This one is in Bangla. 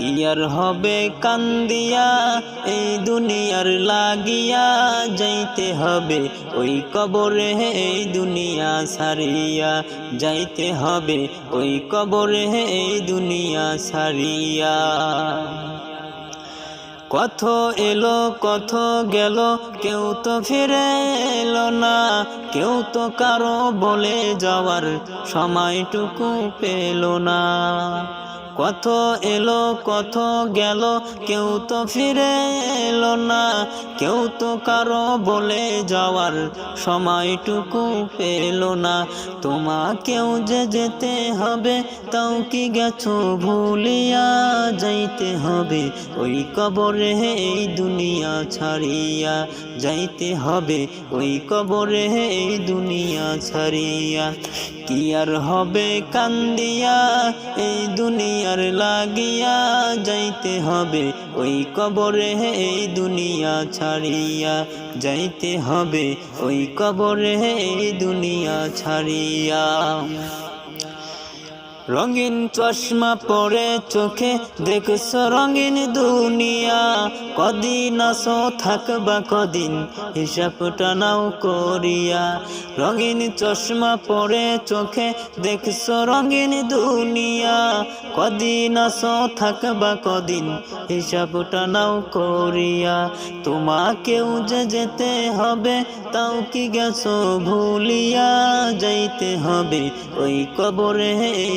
কি আর হবে কান্দিয়া, এই দুনিয়ার লাগিয়া যাইতে হবে। ওই কবরে এই দুনিয়া সারিয়া যাইতে হবে। ওই কবরে এই দুনিয়া সারিয়া কত এলো, কত গেল, কেউ তো ফিরে এলো না। কেউ তো কারও বলে যাওয়ার সময়টুকু পেল না। কত এলো, কত গেল, কেউ তো ফিরে এলো না। কেউ তো কারও বলে যাওয়ার সময়টুকু পেল না। তোমাকেও যে যেতে হবে, তাও কি গেছো ভুলিয়া যাইতে হবে? ওই কবরে এই দুনিয়া ছাড়িয়া যাইতে হবে। ওই কবরে এই দুনিয়া ছাড়িয়া কি আর হবে কান্দিয়া? এই দুনিয়ার লাগিয়া যাইতে হবে, ওই কবরে এই দুনিয়া ছাড়িয়া যাইতে হবে, ওই কবরে এই দুনিয়া ছাড়িয়া। রঙিন চশমা পরে চোখে দেখছ রঙিন দুনিয়া। কদিন আসো থাকবা, কদিন হিসাবটা নাও করিয়া। রঙিন চশমা পরে চোখে দেখছ রঙিন দুনিয়া। কদিন আসো থাকবা, কদিন হিসাবটা নাও করিয়া। তোমাকেও যে যেতে হবে, তাও কি গেছো ভুলিয়া? যাইতে হবে ওই কবরে, এই